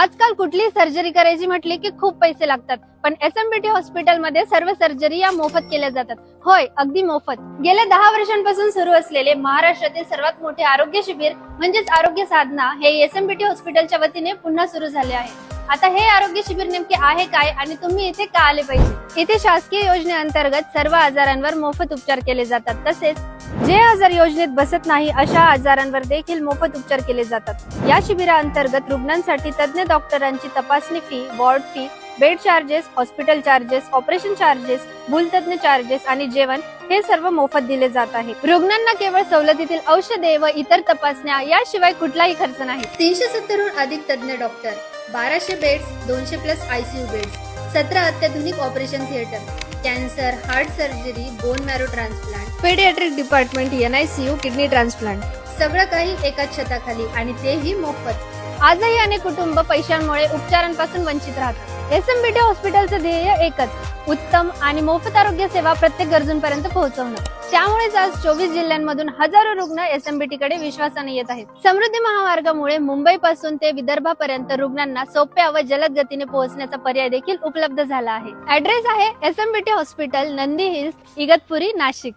आजकाल कुठली सर्जरी करायची म्हटली की खूप पैसे लागतात. पण एस एम बी टी हॉस्पिटलमध्ये सर्व सर्जरी या मोफत केल्या जातात. होय अगदी मोफत. गेल्या दहा वर्षांपासून सुरू असलेले महाराष्ट्रातील सर्वात मोठे आरोग्य शिबिर म्हणजेच आरोग्य साधना हे एस एम बी टी हॉस्पिटलच्या वतीने पुन्हा सुरू झाले आहे. आता हे आरोग्य शिबिर नेमके आहे काय आणि तुम्ही इथे का आले पाहिजे? इथे शासकीय योजनेअंतर्गत सर्व आजारांवर मोफत उपचार केले जातात. तसेच जे आजार योजनेत बसत नाही अशा आजारांवर देखील मोफत उपचार केले जातात. या शिबिराअंतर्गत रुग्णांसाठी तज्ज्ञ डॉक्टरांची तपासणी fee ward fee bed charges hospital charges operation charges भूलतज्ञ charges आणि जेवण हे सर्व मोफत दिले जात आहे. रुग्णांना केवळ सवलतीतील औषधे व इतर तपासण्या याशिवाय कुठलाही खर्च नाही. तीनशे सत्तरहून अधिक तज्ज्ञ डॉक्टर बाराशे बेड्स दोनशे प्लस आयसीयू बेड्स सतरा अत्याधुनिक operation theatre cancer heart surgery bone marrow transplant paediatric department NICU kidney transplant सगळं काही एकाच छताखाली आणि तेही मोफत. आजही अनेक कुटुंब पैशांमुळे उपचारांपासून वंचित राहतात. एस एम बी टी हॉस्पिटलचं ध्येय एकच उत्तम आणि मोफत आरोग्य सेवा प्रत्येक गरजूंपर्यंत पोहोचवणं. त्यामुळेच आज चोवीस जिल्ह्यांमधून हजारो रुग्ण एस एम बी टी कडे विश्वासाने येत आहेत. समृद्धी महामार्गामुळे मुंबई पासून ते विदर्भापर्यंत रुग्णांना सोप्या व जलद गतीने पोहोचण्याचा पर्याय देखील उपलब्ध झाला आहे. ऍड्रेस आहे S M B T hospital Nandi hills Igatpuri Nashik.